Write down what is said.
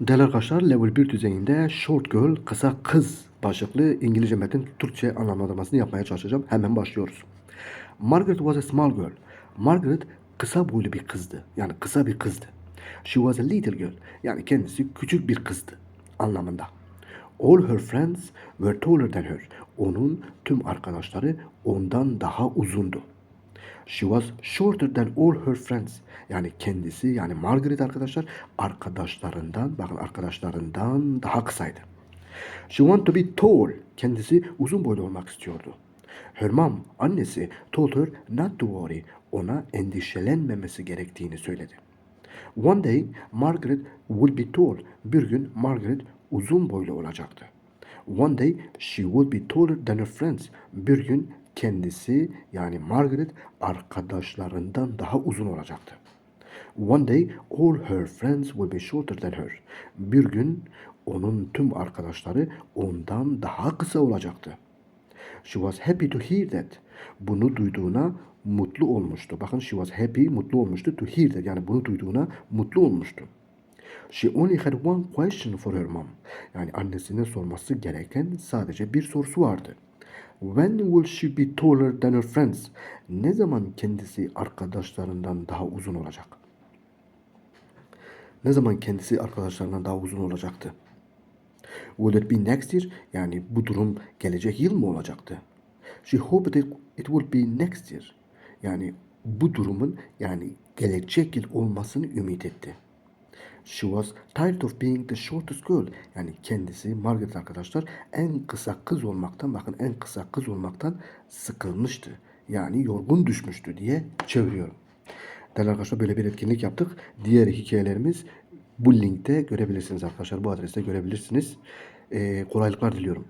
Değerli arkadaşlar level 1 düzeyinde short girl kısa kız başlıklı İngilizce metin Türkçe anlamlandırmasını yapmaya çalışacağım. Hemen başlıyoruz. Margaret was a small girl. Margaret kısa boylu bir kızdı. Yani kısa bir kızdı. She was a little girl. Yani kendisi küçük bir kızdı anlamında. All her friends were taller than her. Onun tüm arkadaşları ondan daha uzundu. She was shorter than all her friends. Yani kendisi yani Margaret arkadaşlar arkadaşlarından bakın arkadaşlarından daha kısaydı. She wanted to be tall. Kendisi uzun boylu olmak istiyordu. Her mom, annesi told her not to worry. Ona endişelenmemesi gerektiğini söyledi. One day Margaret would be tall. Bir gün Margaret uzun boylu olacaktı. One day she would be taller than her friends. Bir gün kendisi yani Margaret arkadaşlarından daha uzun olacaktı. One day all her friends will be shorter than her. Bir gün onun tüm arkadaşları ondan daha kısa olacaktı. She was happy to hear that. Bunu duyduğuna mutlu olmuştu. Bakın she was happy, mutlu olmuştu. To hear that yani bunu duyduğuna mutlu olmuştu. She only had one question for her mom. Yani annesine sorması gereken sadece bir sorusu vardı. When will she be taller than her friends? Ne zaman kendisi arkadaşlarından daha uzun olacak? Ne zaman kendisi arkadaşlarından daha uzun olacaktı? Will it be next year? Yani bu durum gelecek yıl mı olacaktı? She hoped it, it would be next year. Yani bu durumun yani gelecek yıl olmasını ümit etti. She was tired of being the shortest girl. Yani kendisi Margaret arkadaşlar en kısa kız olmaktan bakın en kısa kız olmaktan sıkılmıştı. Yani yorgun düşmüştü diye çeviriyorum. Değerli arkadaşlar böyle bir etkinlik yaptık. Diğer hikayelerimiz bu linkte görebilirsiniz arkadaşlar. Bu adreste görebilirsiniz. Ee, kolaylıklar diliyorum.